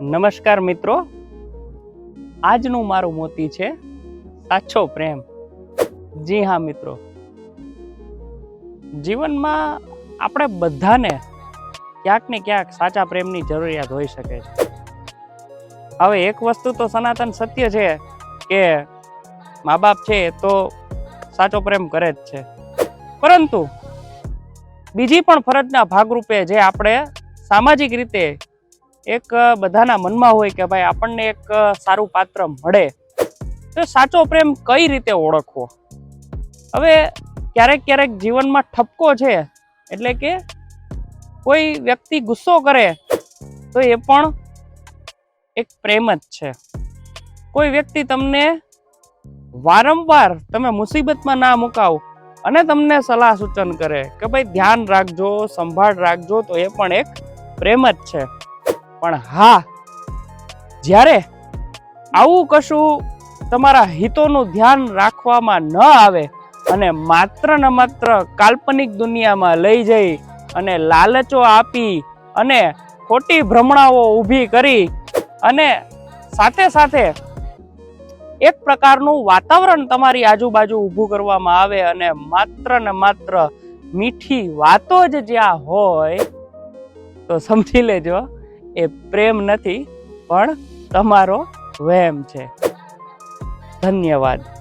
નમસ્કાર મિત્રો. આજનું મારું મોતી છે સાચો પ્રેમ. જી હા મિત્રો. જીવનમાં આપણે બધાને ક્યાંક ને ક્યાંક સાચા પ્રેમની જરૂરિયાત હોઈ શકે છે. હવે એક વસ્તુ તો સનાતન સત્ય છે કે મા બાપ છે તો સાચો પ્રેમ કરે જ છે. પરંતુ બીજી પણ ફરજના ભાગરૂપે જે આપણે સામાજિક રીતે એક બધાના મનમાં હોય કે ભાઈ આપણને એક સારું પાત્ર મળે, તો સાચો પ્રેમ કઈ રીતે ઓળખવો? હવે ક્યારેક ક્યારેક જીવનમાં ઠપકો છે, એટલે કે કોઈ વ્યક્તિ ગુસ્સો કરે, તો એ પણ એક પ્રેમ જ છે. કોઈ વ્યક્તિ તમને વારંવાર તમે મુસીબતમાં ના મુકાવ અને તમને સલાહ સૂચન કરે કે ભાઈ ધ્યાન રાખજો, સંભાળ રાખજો, તો એ પણ એક પ્રેમ જ છે. પણ હા, જ્યારે આવું કશું તમારા હિતોનું ધ્યાન રાખવામાં ન આવે અને માત્ર ને માત્ર કાલ્પનિક દુનિયામાં લઈ જઈ અને લાલચો આપી અને ખોટી ભ્રમણાઓ ઊભી કરી અને સાથે સાથે એક પ્રકારનું વાતાવરણ તમારી આજુબાજુ ઊભું કરવામાં આવે અને માત્ર ને માત્ર મીઠી વાતો જ જ્યાં હોય, તો સમજી લેજો. એ પ્રેમ નથી પણ તમારો વહેમ છે. ધન્યવાદ.